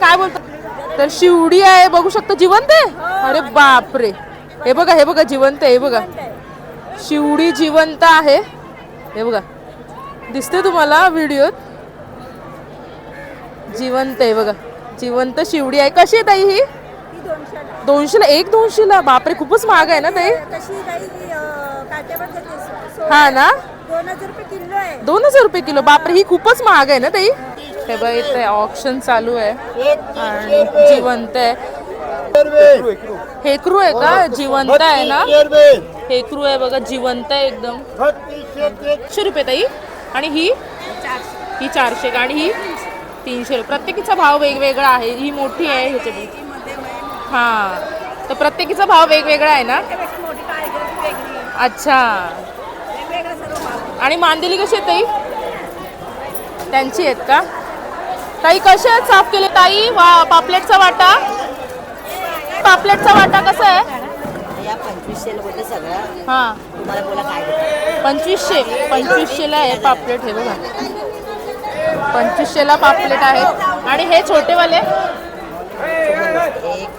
काय बोलतो? तर शिवडी आहे बघू शकतो जिवंत आहे? अरे बापरे. हे बघा हे बघा जिवंत आहे हे बघा. शिवडी जिवंत आहे. हे बघा. दिसते तुम्हाला व्हिडिओत जिवंत आहे बघा. जिवंत शिवडी आहे. कशी आहे ताई ही? दोनशेला. एक दोनशेला? बापरे खूपच महाग आहे ना ताई? हा ना? दोन हजार रुपये किलो. बापरे ही खूपच महाग आहे ना ताई? हे बघ इथे ऑप्शन चालू आहे. आणि जिवंत आहे. हेकरू आहे का? जिवंत आहे ना? हेकरू आहे बघा जिवंत आहे एकदम. एकशे रुपये ताई. आणि ही? ही चारशे का? आणि ही? तीनशे रुपये. प्रत्येकीचा भाव वेगवेगळा आहे. ही मोठी आहे ह्याच्या हा. तर प्रत्येकीचा भाव वेगवेगळा आहे ना? अच्छा. आणि मांदेली कशी आहेत ताई? त्यांची आहेत का? ताई कसे आहेत? साफ केले ताई? वा पापलेटचा वाटा. पापलेटचा वाटा कसा आहे? या पंचवीसशे होते सगळं. हा. तुम्हाला बोला काय देतो पंचवीसशे. पंचवीसशेला आहे पापलेट हे बघा. पंचवीसशेला पापलेट आहेत आणि हे छोटेवाले? एक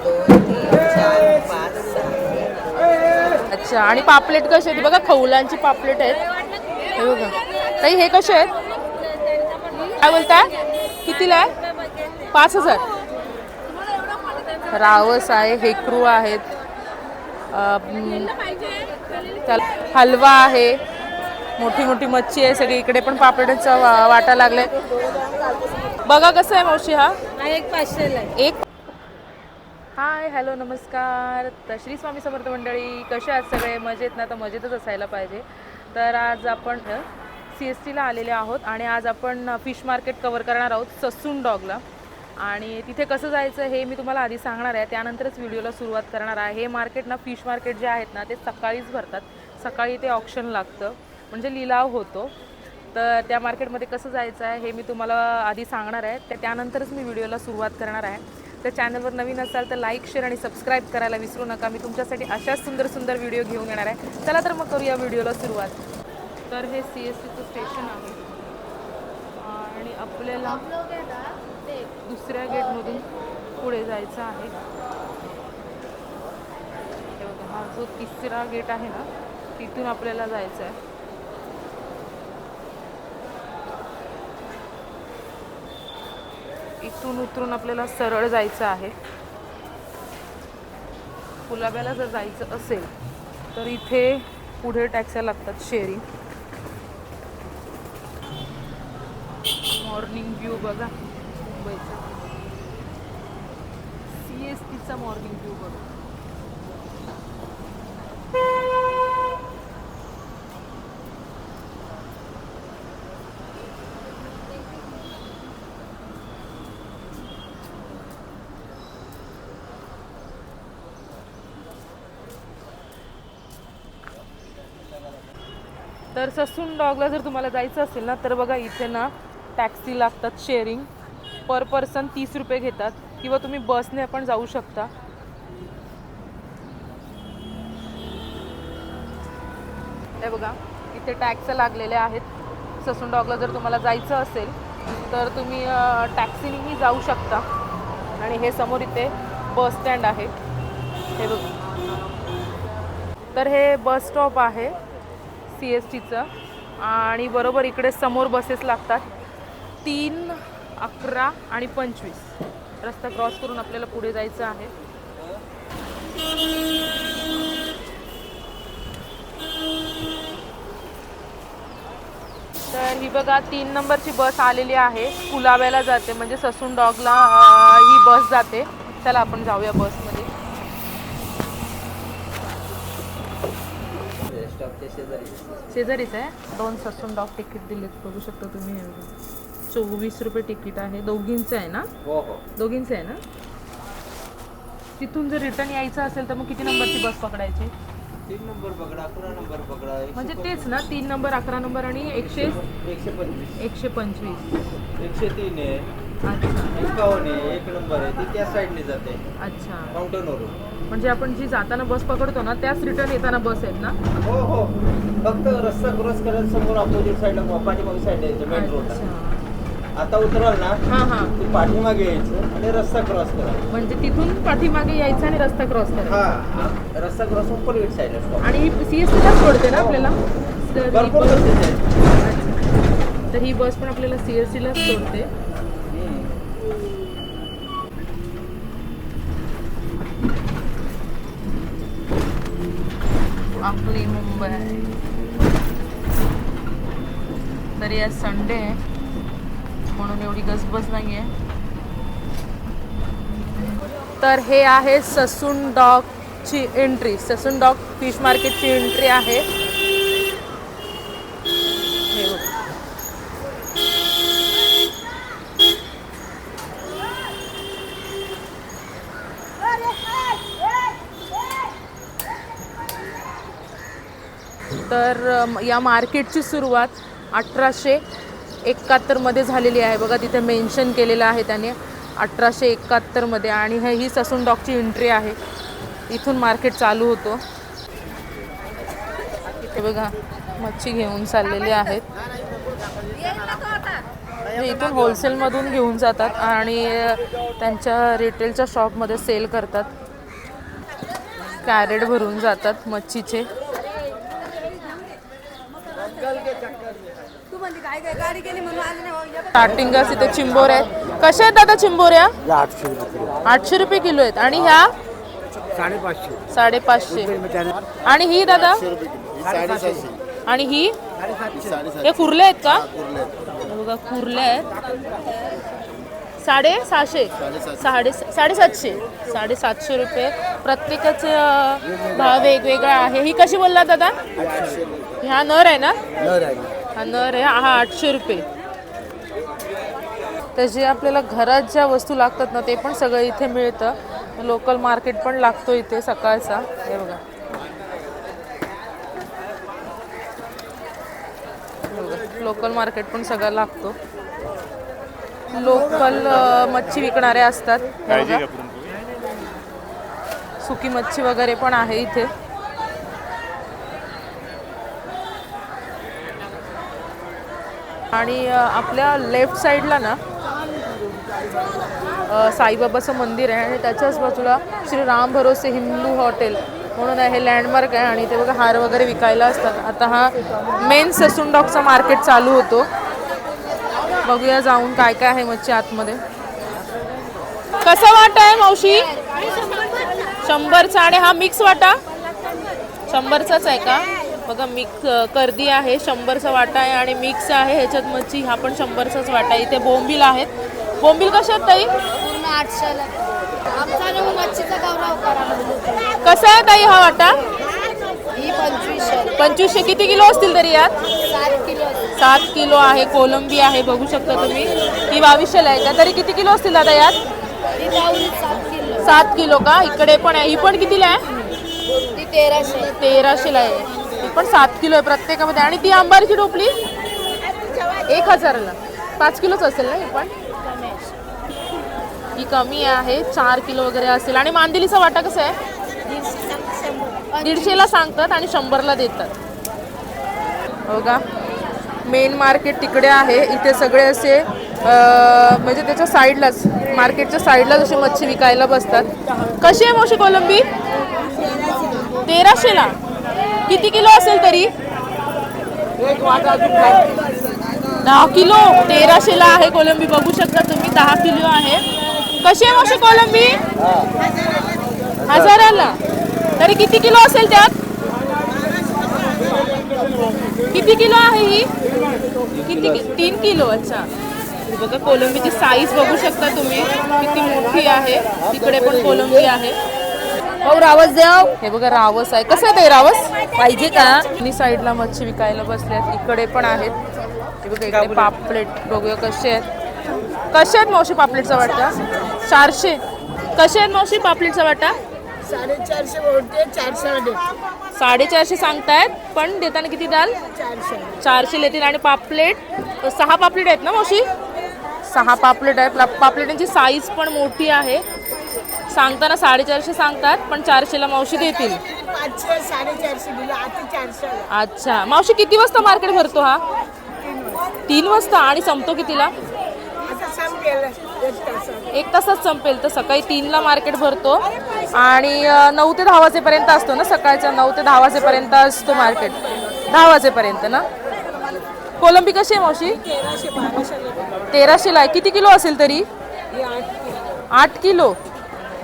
दोन तीन चार पाच सहा. अच्छा आणि पापलेट कसे आहेत? बघा खौलांची पापलेट आहेत. हे बघा. ताई हे कसे आहेत? काय बोलताय? कितीला आहे? पाच हजार. रावस आहे हेकरू आहेत. त्याला हलवा आहे. मोठी मोठी मच्छी आहे सगळी. इकडे पण पापलेटचा वा- वाटा लागलाय. बघा कसं आहे मावशी हा एक पाचशेला आहे. एक. हाय हॅलो नमस्कार. तर श्री स्वामी समर्थ मंडळी कसे आहात सगळे? मजेत ना? तर मजेतच असायला पाहिजे. तर आज आपण सी एस टीला आलेले आहोत आणि आज आपण फिश मार्केट कवर करणार आहोत ससून डॉगला. आणि तिथे कसं जायचं हे मी तुम्हाला आधी सांगणार आहे. त्यानंतरच व्हिडिओला सुरुवात करणार आहे. हे मार्केट ना फिश मार्केट जे आहेत ना ते सकाळीच भरतात. सकाळी ते ऑप्शन लागतं. म्हणजे लिलाव होतो. तर त्या मार्केटमध्ये कसं जायचं आहे हे मी तुम्हाला आधी सांगणार आहे. त्या त्यानंतरच मी व्हिडिओला सुरुवात करणार आहे. तर चॅनलवर नवीन असाल तर लाईक शेअर आणि सबस्क्राईब करायला विसरू नका. मी तुमच्यासाठी अशाच सुंदर सुंदर व्हिडिओ घेऊन येणार आहे. चला तर मग करूया व्हिडिओला सुरुवात. तर हे सी एस सीचं स्टेशन आहे. आणि आपल्याला दुसऱ्या गेटमधून पुढे जायचं आहे. हे बघा, हा जो तिसरा गेट आहे ना तिथून आपल्याला जायचं आहे. इथून उतरून आपल्याला सरळ जायचं आहे. कुलाब्याला जर जायचं असेल तर इथे पुढे टॅक्स्या लागतात शेअरिंग मॉर्निंग व्यू बघा. मुंबईचा. सी एस टीचा मॉर्निंग व्यू बघा. तर ससून डॉगला जर तुम्हाला जायचं असेल ना तर बघा इथे ना टॅक्सी लागतात शेअरिंग पर पर्सन तीस रुपये घेतात किंवा तुम्ही बसने पण जाऊ शकता. हे बघा इथे टॅक्स लागलेले आहेत. ससून डॉगला जर तुम्हाला जायचं असेल तर तुम्ही टॅक्सीनेही जाऊ शकता. आणि हे समोर इथे बस स्टँड आहे. हे बघा. तर हे बस स्टॉप आहे सी एस टीचं. आणि बरोबर इकडे समोर बसेस लागतात. तीन अकरा आणि पंचवीस. रस्ता क्रॉस करून आपल्याला पुढे जायचं आहे. तर ही बघा तीन नंबरची बस आलेली आहे. कुलाब्याला जाते म्हणजे ससून डॉगला ही बस जाते. चला आपण जाऊया बसमध्ये. शेजारीच आहे. दोन ससून डॉग तिकीट दिलेत बघू शकता तुम्ही. चोवीस रुपये तिकीट आहे. दोघींचं आहे ना? हो हो. दोघींचं आहे ना? तिथून जर रिटर्न यायचं असेल तर मग किती नंबरची बस पकडायची? तीन नंबर पकडा अकरा नंबर पकडा एकशे म्हणजे तेच ना तीन नंबर अकरा नंबर आणि एकशे एकशे पंचवीस. एकशे पंचवीस. एकशे तीन आहे. अच्छा. एकावन्न आहे एक नंबर आहे. ती त्या साईडने जाते. अच्छा. म्हणजे आपण जी जाताना बस पकडतो ना त्याच रिटर्न येताना बस आहेत ना? हो हो. फक्त रस्ता क्रॉस करायला समोर अपोजिट साईडला पाठीमागे साईड यायचं मेन रोडला अच्छा. आता उतराल ना हां हां. की पाठीमागे यायचं आणि रस्ता क्रॉस करा. म्हणजे तिथून पाठीमागे यायचं आणि रस्ता क्रॉस करायचा हा रस्ता क्रॉस होऊन पलीकडे साईडला स्टॉप आणि ही सी एस टीलाच सोडते ना आपल्याला? तर ही भरपूर बस- बसेस आहेत. अच्छा. तर ही बस पण आपल्याला सी एस टीलाच सोडते. आपली मुंबई. तरी आज संडे आहे म्हणून एवढी गजबज नाही आहे तर हे आहे ससून डॉगची एंट्री ससून डॉग फिश मार्केटची एंट्री आहे. तर या मार्केटची सुरुवात अठराशे एकाहत्तरमध्ये झालेली आहे. बघा तिथे मेन्शन केलेलं आहे त्याने. अठराशे एकाहत्तरमध्ये. आणि हे ही ससून डॉगची एंट्री आहे. इथून मार्केट चालू होतो. इथे बघा मच्छी घेऊन चाललेली आहेत. हे इथून होलसेलमधून घेऊन जातात आणि त्यांच्या रिटेलच्या शॉपमध्ये सेल करतात. कॅरेट भरून जातात मच्छीचे तू म्हणते काय काय गाडी गेली म्हणून आली नाही हो, या बघ. स्टार्टिंगच इथे चिंबोऱ्या आहेत. कशा आहेत दादा चिंबोऱ्या? आठशे रुपये आठशे रुपये किलो आहेत. आणि ह्या? साडेपाचशे. साडेपाचशे. आणि ही दादा? आणि ही? हे कुर्ले आहेत का? बघा कुर्ले आहेत. साडे सहाशे. साडे साडेसातशे. साडेसातशे रुपये. प्रत्येकाचे भाव वेगवेगळा आहे. ही कशी बोलला दादा? ह्या नर आहे ना? हा नर आहे. हा आठशे रुपये. तर जे आपल्याला घरात ज्या वस्तू लागतात ना ते पण सगळं इथे मिळतं. लोकल मार्केट पण लागतो इथे सकाळचा. हे बघा. लोकल मार्केट पण सगळं लागतो. लोकल मच्छी विकणारे असतात. सुकी मच्छी वगैरे पण आहे इथे. आणि आपल्या लेफ्ट साईडला ना साईबाबाचं मंदिर आहे आणि त्याच्याच बाजूला श्री राम भरोसे हिंदू हॉटेल म्हणून आहे हे लँडमार्क आहे आणि ते बघा हार वगैरे विकायला असतात. आता हा मेन ससून डॉगचा मार्केट चालू होतो. बघूया जाऊन काय काय आहे मच्छी आतमध्ये. कसा वाटा आहे मावशी? शंभरचा आणि हा मिक्स वाटा? शंभरचाच आहे का? बघा मिक्स कर्दी आहे शंभरचा वाटा आहे आणि मिक्स आहे. ह्याच्यात मच्छी हा पण शंभरचाच वाटा आहे. इथे बोंबील आहेत. बोंबील कशा आहेत ताई? पूर्ण आठशेला. आमचा ना मच्छीचा गौरव करा कसा आहे ताई हा वाटा? ही पंचवीसशे. किती किलो असतील तरी यात? सात किलो सात किलो आहे. कोलंबी आहे बघू शकता तुम्ही. ही बावीसशेला आहे. का तरी किती किलो असतील दादा यात? ही सात किलो. का? इकडे पण आहे. ही पण कितीला आहे? तेराशे. तेराशेला आहे. पण सात किलो आहे प्रत्येकामध्ये. आणि ती आंबारीची टोपली? एक हजारला. पाच किलोच असेल ना ही पण? ही कमी आहे. चार किलो वगैरे असेल. आणि मांदिलीचा वाटा कसा आहे? दीडशेला सांगतात आणि शंभरला देतात. हो का मेन मार्केट तिकडे आहे. इथे सगळे असे म्हणजे त्याच्या साईडलाच मार्केटच्या साईडलाच असे मच्छी विकायला बसतात. कशी आहे मोशी कोलंबी? तेराशेला. किती किलो असेल तरी? दहा किलो. तेराशेला आहे कोलंबी. बघू शकता तुम्ही दहा किलो आहे. कशी आहे मोशी कोलंबी? हजाराला. तरी किती किलो असेल त्यात? किती किलो आहे ही? किती कि- तीन किलो. अच्छा. बघा कोलंबीची साईज बघू शकता तुम्ही. किती मोठी आहे. तिकडे पण कोलंबी आहे. हो रावस द्याव हे बघा रावस आहे. कसं आहे रावस? पाहिजे का? दोन्ही साईडला मच्छी विकायला बसल्यात इकडे पण आहेत. हे बघा इकडे पापलेट बघूया कसे आहेत. कसे आहेत मावशी पापलेटचा वाटा? चारशे. कसे आहेत मावशी पापलेटचा वाटा? साडेचारशे बोलते चारशे साडेचारशे सांगतायत पण देताना किती द्याल? चारशे. चारशे लेतील. आणि पापलेट सहा पापलेट आहेत ना मावशी? सहा पापलेट आहेत. पापलेटांची साईज पण मोठी आहे. सांगताना साडेचारशे सांगतात पण चारशेला मावशी देतील. पाचशे साडेचारशे दिलं आता चारशे अच्छा. मावशी किती वाजता मार्केट भरतो हा? तीन वाजता. आणि संपतो कितीला? संपेल एक तासात. एक तासात संपेल तर सकाळी तीनला मार्केट भरतो. आणि अ, नऊ ते दहा वाजेपर्यंत असतो ना सकाळच्या नऊ ते दहा वाजेपर्यंत असतो मार्केट. दहा वाजेपर्यंत ना? कोलंबी कशी आहे मावशी? तेराशे बाराशे तेराशेला आहे. किती किलो असेल तरी? आठ किलो.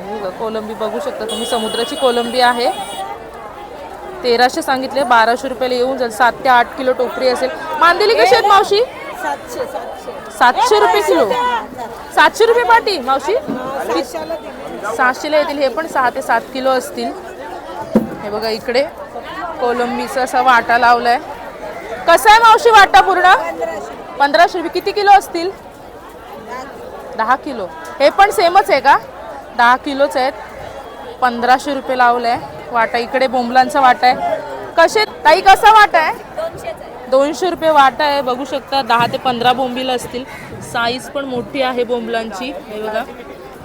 हे कोलंबी बघू शकता तुम्ही. समुद्राची कोलंबी आहे. तेराशे सांगितले बाराशे रुपयाला येऊन जाईल. सात ते आठ किलो टोकरी असेल. मांदेली कशी आहेत मावशी? सातशे रुपये किलो. सातशे रुपये पाटी मावशी? सातशेला येतील. हे पण सहा ते सात किलो असतील. हे बघा इकडे. कोलंबीचा असा वाटा लावलाय. कसा आहे मावशी वाटा पूर्ण? पंधराशे रुपये. किती किलो असतील? दहा किलो. हे पण सेमच आहे का? दहा किलोच आहेत. पंधराशे रुपये लावलाय वाटा इकडे बोंबलांचा वाटा आहे. कसे? ताई कसा वाटा आहे? दोनशे रुपये वाटा आहे. बघू शकता दहा ते पंधरा बोंबील असतील. साईज पण मोठी आहे बोंबलांची. हे बघा.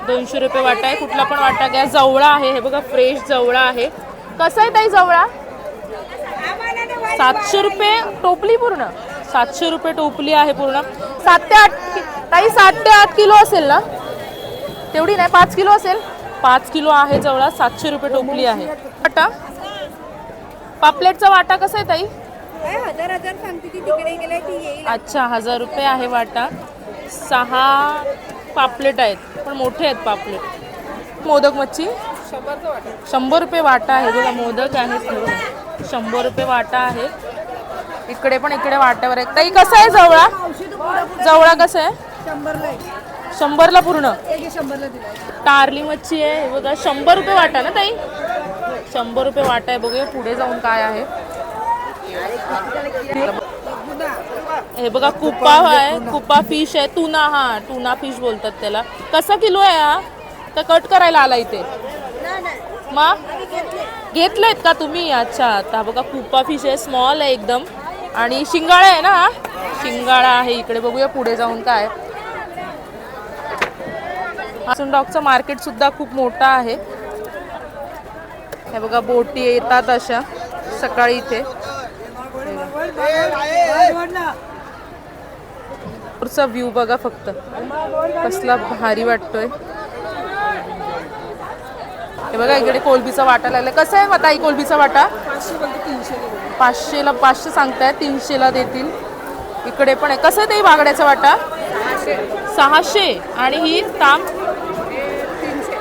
दोनशे रुपये वाटा आहे. कुठला पण वाटा घ्या. जवळा आहे. हे बघा फ्रेश जवळा आहे. कसा आहे ताई जवळा? सातशे रुपये टोपली पूर्ण. सातशे रुपये टोपली आहे पूर्ण. सात ते आठ कि- ताई सात ते आठ किलो असेल ना? तेवढी नाही पाच किलो असेल. पाच किलो आहे जवळा सातशे रुपये टोपली आहे. वाटा. पापलेटचा वाटा कसा आहे ताई? हजार हजार सांगते ती तिकडे गेले ती येईल. अच्छा हजार रुपये आहे वाटा. सहा पापलेट आहेत पण मोठे आहेत पापलेट. मोदक मच्छी? शंभर रुपये वाटा आहे. बघा मोदक हे बघा. शंभर रुपये वाटा आहे. इकडे पण इकडे वाट्यावर आहे ताई कसं आहे जवळा? जवळा कसं आहे? शंभरला पूर्ण. टारली मच्छी आहे. हे बघा शंभर रुपये वाटा ना ताई? शंभर रुपये वाटा आहे. बघूया पुढे जाऊन काय आहे. हे बघा कुपा आहे. कुपा फिश आहे. टुना हा टुना फिश बोलतात त्याला. कसा किलो आहे हा? तर कट करायला आला इथे. मग घेतलेत का तुम्ही? अच्छा आता बघा कुपा फिश आहे. स्मॉल आहे एकदम. आणि शिंगाळा आहे ना हा? शिंगाळा आहे. इकडे बघूया पुढे जाऊन काय हासून डॉगचं मार्केटसुद्धा खूप मोठं आहे. हे बघा बोटी येतात अशा सकाळी इथे. पुढचा व्ह्यू बघा फक्त. कसला भारी वाटतोय. हे बघा इकडे कोलबीचा वाटा लागला कसं आहे मग ताई कोलबीचा वाटा? पाचशेला पाचशे सांगताय तीनशेला देतील. इकडे पण आहे. कसं आहे ताई बागड्याचा वाटा? सहाशे. आणि ही ताम?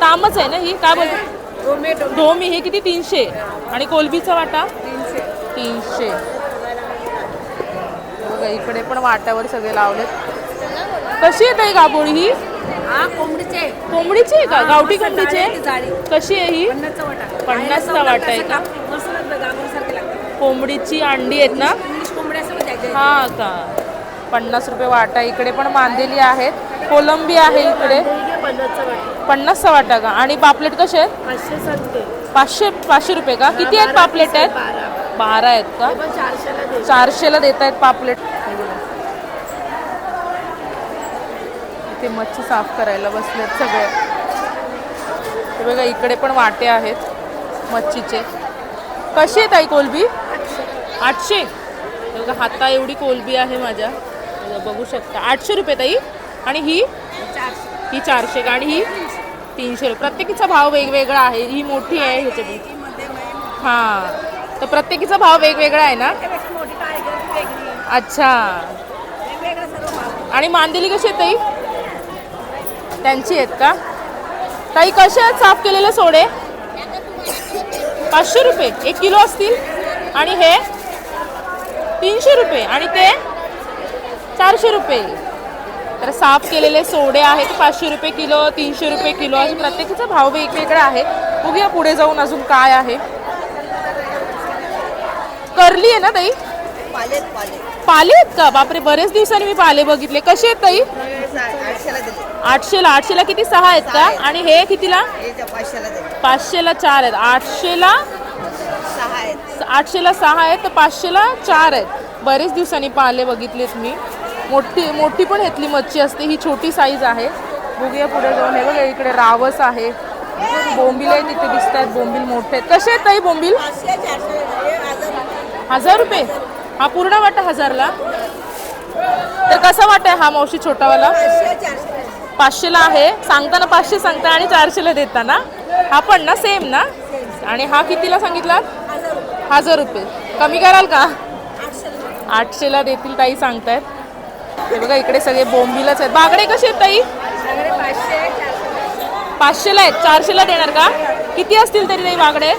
तामच आहे ना ही? काय बोलतो? ढोमी हे किती? तीनशे. आणि कोलबीचा वाटा? तीनशे. बघा इकडे पण वाट्यावर सगळे लावलेत. कशी आहे ताई गाबोळी ही? कोंबडीचे कोंबडीची आहे का? गावठी कोंबडीची आहे? कशी आहे ही? पन्नासचा वाटा. आहे का? कोंबडीची अंडी आहेत ना? हा का? पन्नास रुपये वाटा इकडे पण बांधलेली आहेत. कोलंबी आहे इकडे. पन्नासचा वाटा का? आणि पापलेट कसे आहेत? पाचशे पाचशे रुपये का? किती आहेत पापलेट आहेत? बारा. आहेत का? चारशेला देत. आहेत पापलेट. इथे मच्छी साफ करायला बसलेत सगळे. हे बघा इकडे पण वाटे आहेत मच्छीचे. कशी आहे ताई कोलबी? आठशे. बघा हाता एवढी कोलबी आहे माझ्या. बघू शकता. आठशे रुपये ताई. आणि ही? ही चारशे आणि ही? तीनशे रुपये. प्रत्येकीचा भाव वेगवेगळा आहे. ही मोठी आहे ह्याच्यात हां. तर प्रत्येकीचा भाव वेगवेगळा आहे ना? अच्छा. आणि मांदेली कशी आहेत ताई? त्यांची आहेत का? ताई कसे आहेत साफ केलेले सोडे? पाचशे रुपये. एक किलो असतील. आणि हे? तीनशे रुपये. आणि ते? चारशे रुपये. तर साफ केलेले सोडे आहेत पाचशे रुपये किलो तीनशे रुपये किलो असे प्रत्येकीचा भाव वेगवेगळा आहे बघूया पुढे जाऊन अजून काय आहे. करली आहे ना ताई? पाले आहेत का? बापरे बरेच दिवसांनी मी पाले बघितले. कसे आहेत ताई? आठशेला आठशेला किती सहा आहेत का? आणि हे कितीला? पाचशेला चार आहेत. आठशेला? आठशेला सहा आहेत तर पाचशेला चार आहेत. बरेच दिवसांनी पाले बघितलेत मी. मोठी मोठी पण घेतली मच्छी असते. ही छोटी साईज आहे. बघूया पुढे जाऊन. हे बघा इकडे रावस आहे. बोंबील आहे तिथे दिसत आहेत बोंबील मोठे आहेत. कसे आहेत ताई बोंबील? हजार रुपये. हा पूर्ण वाटा हजारला? तर कसा वाटा आहे हा मावशी छोटावाला? पाचशेला आहे. सांगताना पाचशे सांगता आणि चारशेला देताना. हा पण ना सेम ना? आणि हा कितीला सांगितला? हजार रुपये. कमी कराल का? आठशेला देतील ताई सांगतायत. हे बघा इकडे सगळे बोंबीलाच आहेत. बागडे कसे आहेत ताई? पाचशेला आहेत. चारशेला देणार का? किती असतील तरी ताई बागडे?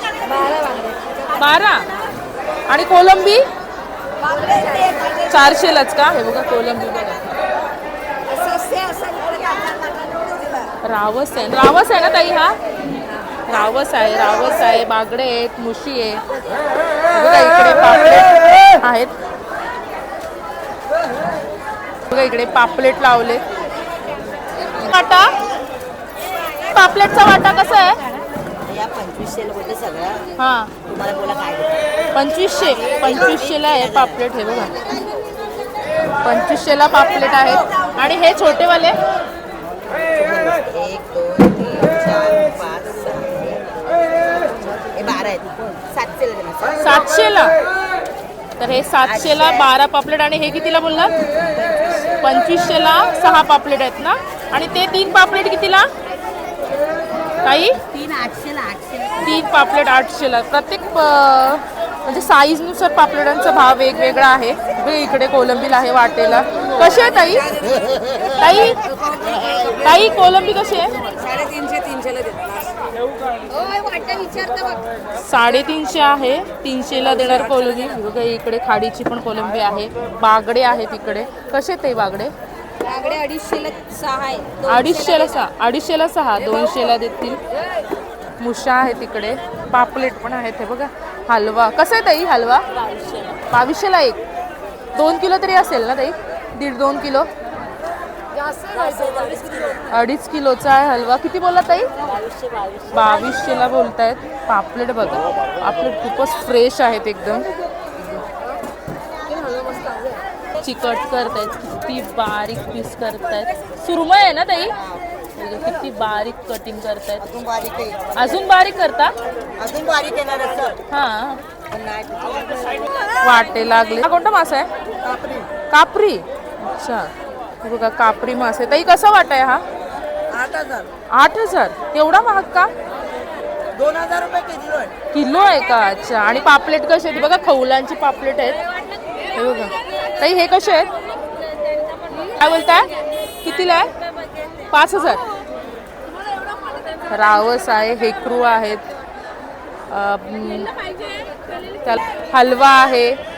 बारा आणि कोलंबी? चारशेलाच का? हे बघा कोलंबी बघा. रावस आहे. रावस आहे ना ताई हा? रावस आहे रावस आहे. बागडे आहेत मुशी आहे बघा इकडे आहेत. बघा इकडे पापलेट लावले. वाटा पापलेटचा वाटा कसा आहे? पंचवीसशे हा? पंचवीसशे पंचवीसशेला आहे पापलेट हे बघा. पंचवीसशेला पापलेट आहेत आणि हे छोटेवाले? एक दोन तीन चार पाच सहा. हे बारा आहेत. सातशे देणार सातशेला? तर हे सातशेला बारा पापलेट. आणि हे कितीला बोललात? पंचवीसशेला सहा पापलेट आहेत ना? आणि ते तीन पापलेट कितीला? काही तीन आठशेला आठशे तीन पापलेट आठशेला. प्रत्येक म्हणजे साईजनुसार पापलेटांचा भाव वेगवेगळा आहे. इकडे कोलंबीला आहे वाटेला. कशी आहे ताई? ताई? ताई कोलंबी कशी आहे? साडेतीनशे तीनशेला साडेतीनशे आहे. तीनशेला देणार कोलंबी. बघा इकडे खाडीची पण कोलंबी आहे. बागडे आहेत इकडे. कसे ते बागडे? बागडे अडीचशेला सहा आहे. अडीचशेला सहा. अडीचशेला सहा. दोनशेला देतील. मुशा आहे तिकडे पापलेट पण आहेत हे बघा. हलवा. कसा आहे ताई हलवा? बावीसशेला एक. दोन किलो तरी असेल ना ताई? दीड दोन किलो? अडीच किलोचा आहे हलवा. किती बोलला ताई? बावीसशेला बोलतायत. पापलेट बघा. पापलेट खूपच फ्रेश आहेत एकदम. चिकट करतायत. किती बारीक पीस करतायत. सुरमई आहे ना ताई? किती बारीक कटिंग करतायत. अजून बारीक अजून बारीक करता? अजून बारीक येणार हा. वाटे लागले. हा कोणता मासा आहे? कापरी. अच्छा. बघा कापरी मासे. ताई कसा वाटा आहे हा? आठ हजार. आठ हजार? एवढा महाग का? दोन हजार रुपये किलो आहे. किलो आहे का? अच्छा. आणि पापलेट कसे आहेत? बघा खवलांची पापलेट आहेत. हे बघा. ताई हे कसे आहेत? काय बोलताय? कितीला आहे? पाच हजार. रावस आहे हेकरू आहेत. अं, त्याला हलवा आहे.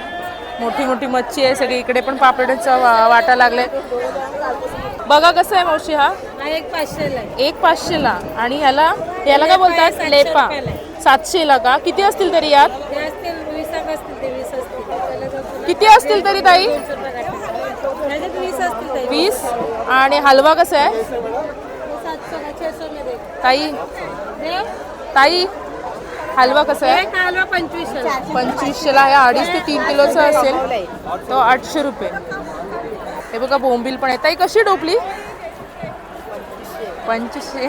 मोठी मोठी मच्छी आहे सगळी इकडे पण पापलेटचा वा- वाटा लागलाय. बघा कसं आहे मावशी हा. एक पाचशेला एक पाचशेला. आणि ह्याला याला काय बोलतात? लेपा. सातशेला का? किती असतील तरी यात? किती असतील तरी ताई? वीस आणि हलवा कसा आहे? ताई. ताई. हलवा कसा आहे? हलवा पंचवीसशेला पंचवीसशेला आहे अडीच ते तीन किलोचा असेल. तो आठशे रुपये. हे बघा बोंबील पण आहे. ताई कशी डोपली पंचवीसशे.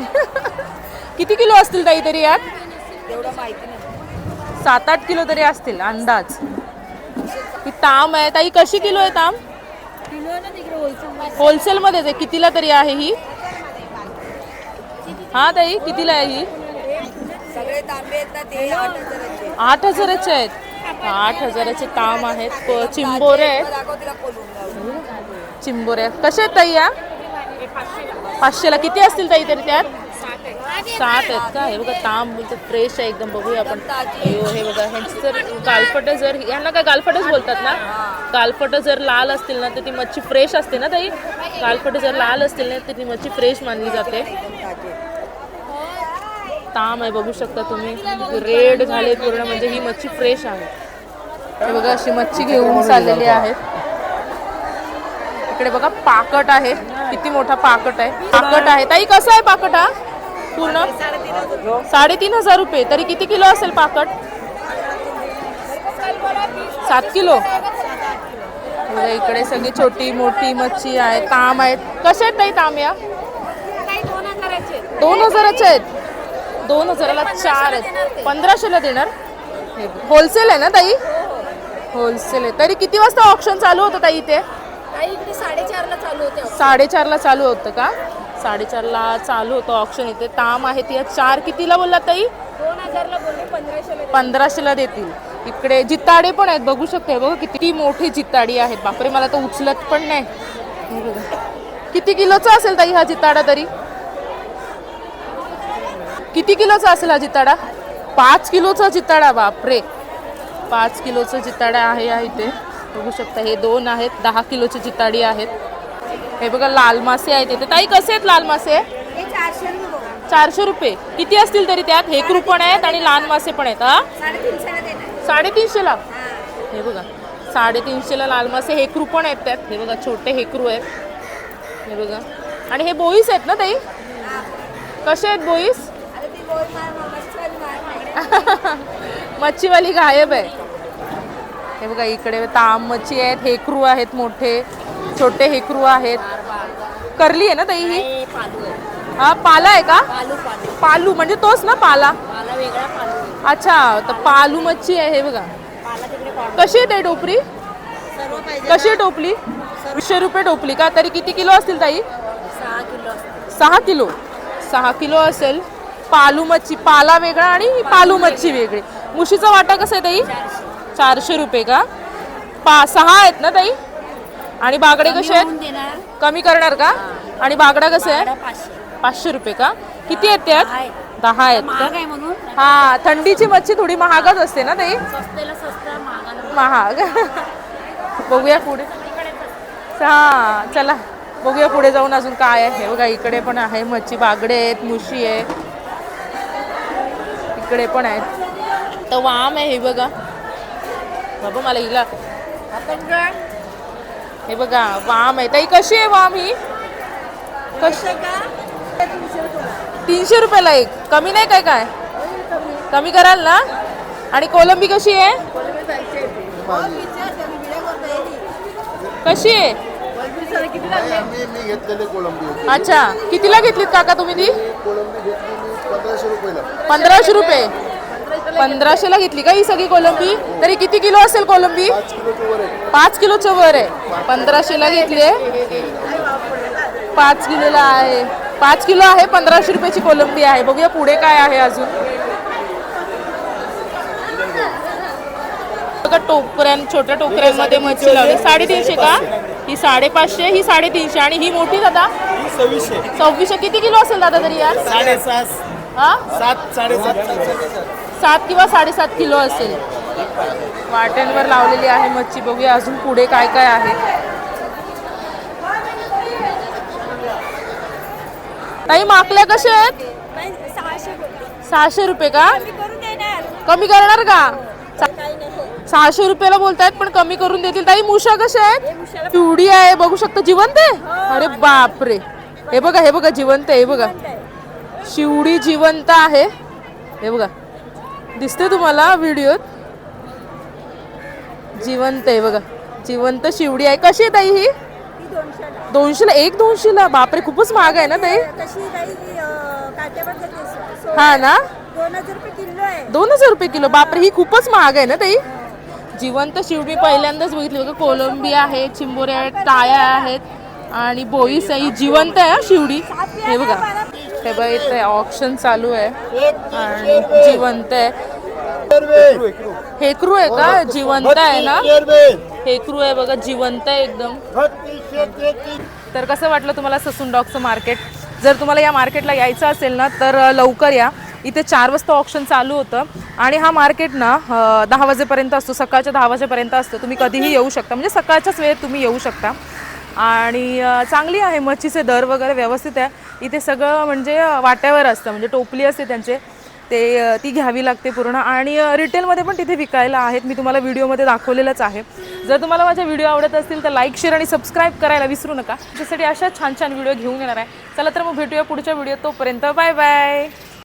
किती किलो असतील ताई तरी यात? सात आठ किलो तरी असतील अंदाज. ही ताम आहे. ताई कशी किलो आहे ताम? होलसेलमध्येच आहे. कितीला तरी आहे ही? हा ताई कितीला आहे ही? सगळे तांबे आहेत ना ते आठ हजाराचे. आठ हजाराचे आहेत. आठ हजाराचे ताम आहेत. प- चिंबोरे. आहेत दाखव तिला कोलून चिंबोरे. आहेत कसे आहेत ताई या? पाचशेला. किती असतील ताई तरी त्यात? सात आहेत का? हे बघा ताम म्हणजे फ्रेश आहे एकदम. बघूया आपण. अयो, हे बघा ह्यांची जर गालफट जर यांना काय गालफटच बोलतात ना? गालफट जर लाल असतील ना तर ती मच्छी फ्रेश असते ना ताई? गालफट जर लाल असतील ना तर ती मच्छी फ्रेश मानली जाते. ताम आहे बघू शकता तुम्ही. रेड झाले पूर्ण म्हणजे ही मच्छी फ्रेश आहे. हे बघा अशी मच्छी घेऊन चाललेली आहेत. इकडे बघा पाकट आहे. किती मोठा पाकट आहे. पाकट आहे. ताई कसं आहे पाकट हा? पूर्ण? साडेतीन हजार रुपये. तरी किती किलो असेल पाकट? सात किलो. इकडे सगळी छोटी मोठी मच्छी आहे ताम आहेत. कसे आहेत ताई ताम या? दोन हजाराचे आहेत? दोन हजाराला चार आहेत. पंधराशेला देणार. होलसेल आहे ना ताई? होलसेल आहे. तरी किती वाजता ऑप्शन चालू होतं ताई इथे? साडेचारला चालू होते साडेचारला चालू होतं का? साडेचारला चालू होतं ऑप्शन इथे. ताम आहेत या चार कितीला बोललात ताई? दोन हजारला बोलले पंधराशेला देतील. इकडे जिताडे पण आहेत. बघू शकते बघा किती मोठी जिताडी आहेत. बापरे मला तर उचलत पण नाही. किती किलोचा असेल ताई हा जिताडा तरी? किती किलोचा असेल हा जिताडा? पाच किलोचा जिताडा बापरे. पाच किलोचा जिताडा आहे या इथे बघू शकता हे दोन आहेत. दहा किलोची जिताडी आहेत. हे बघा लाल मासे आहेत इथे. ताई कसे आहेत लाल मासे? हे चारशे रुपये. किती असतील तरी त्यात? हेकरू पण आहेत आणि लहान मासे पण आहेत हा? साडेतीनशेला हे. बघा साडेतीनशेला लाल मासे हेकरू पण आहेत त्यात. हे बघा छोटे हेकरू आहेत. हे बघा. आणि हे बोईस आहेत ना ताई? कसे आहेत बोईस? मच्छीवाली गायब आहे. हे बघा इकडे ताम मच्छी आहेत हेकरू आहेत मोठे छोटे हेकरू आहेत. करली आहे ना ताई ही? हा पाला आहे का? पालू म्हणजे तोच ना पाला? अच्छा तर पालू मच्छी आहे हे बघा. कशी आहे ताई टोपरी? सर्व पाहिजे कशी आहे टोपली? वीसशे रुपये टोपली का? तरी किती किलो असतील ताई? सहा किलो. सहा किलो असेल. पालू मच्छी पाला वेगळा आणि पालू मच्छी वेगळी. मुशीचा वाटा कसा आहे ताई? चारशे रुपये का? पा सहा आहेत ना ताई? आणि बागडे कसे आहेत? कमी करणार का? आणि बागडा कसे आहे पाचशे. रुपये का? किती आहेत त्यात? दहा आहेत. का? हा थंडीची मच्छी थोडी महागच असते ना ताई? महाग. बघूया पुढे. हा चला. बघूया पुढे जाऊन अजून काय आहे. बघा इकडे पण आहे मच्छी बागडे आहेत मुशी आहे इकडे पण आहेत. तर वाम आहे हे बघा. बाबा मला हिला हे बघा वाम आहे. ताई कशी आहे वाम ही? कशी तीनशे रुपयाला एक. कमी नाही काय काय? कमी कराल ना? आणि कोलंबी कशी आहे? कशी आहे? मी मी घेतलेले कोळंबी होती. अच्छा. कितीला घेतलीत काका तुम्ही ती? पंधराशे रुपये. पंधराशेला घेतली का ही सगळी कोलंबी? तरी किती किलो असेल कोलंबी? पाच किलोची वर आहे. पाच किलोचं वर आहे पंधराशेला घेतली आहे. पाच किलोला आहे. पाच किलो आहे पंधराशे रुपयाची कोलंबी आहे. बघूया पुढे काय आहे अजून. बघा टोकऱ्यां छोट्या टोकऱ्यांमध्ये मच्छी लावली. साडेतीनशे का? ही साडेपाचशे ही साडेतीनशे. आणि ही मोठी दादा? सव्वीसशे. सव्वीसशे. किती किलो असेल दादा तरी यार? साडेसात हा? सात साडेसात. सात किंवा साडेसात किलो असेल. वाट्यांवर लावलेली आहे मच्छी. बघूया अजून पुढे काय काय आहे. ताई माकल्या कशा आहेत? सहाशे रुपये. का? कमी करणार का? सा- सहाशे रुपयाला बोलतायत पण कमी करून देतील. ताई मुशा कशा आहेत? पिवडी आहे बघू शकता. जिवंत आहे? अरे बापरे. हे बघा हे बघा जिवंत आहे हे बघा. शिवडी जिवंत आहे. हे बघा. दिसते तुम्हाला व्हिडिओत जिवंत आहे बघा. जिवंत शिवडी आहे. कशी आहे ताई ही? दोनशेला. एक दोनशेला? बापरे खूपच महाग आहे ना ताई? देते हा ना? दोन हजार रुपये किलो बापरे ही खूपच महाग आहे ना ताई? जिवंत शिवडी पहिल्यांदाच बघितली. बघा कोलंबी आहे चिंबोऱ्या आहेत टाळ्या आहेत आणि बोईस आहे ही जिवंत आहे हा शिवडी. हे बघा. हे बघ इथे ऑप्शन चालू आहे. आणि जिवंत आहे. हेकरू आहे का? जिवंत आहे ना? हेकरू आहे बघा जिवंत आहे एकदम. तर कसं वाटलं तुम्हाला ससून डॉगचं मार्केट? जर तुम्हाला या मार्केटला यायचं असेल ना तर लवकर या. इथे चार वाजता ऑप्शन चालू होतं. आणि हा मार्केट ना दहा वाजेपर्यंत असतो सकाळच्या दहा वाजेपर्यंत असतो. तुम्ही कधीही येऊ शकता. म्हणजे सकाळच्याच वेळेत तुम्ही येऊ शकता. आणि चांगली आहे. मच्छीचे दर वगैरे व्यवस्थित आहे. इथे सगळं म्हणजे वाट्यावर असतं. म्हणजे टोपली असते त्यांचे. ते ती घ्यावी लागते पूर्ण. आणि रिटेलमध्ये पण तिथे विकायला आहेत. मी तुम्हाला व्हिडिओमध्ये दाखवलेलंच आहे. जर तुम्हाला माझ्या व्हिडिओ आवडत असतील तर लाईक शेअर आणि सबस्क्राईब करायला विसरू नका. त्यासाठी अशा छान छान व्हिडिओ घेऊन येणार आहे. चला तर मग भेटूया पुढच्या व्हिडिओ तोपर्यंत बाय बाय.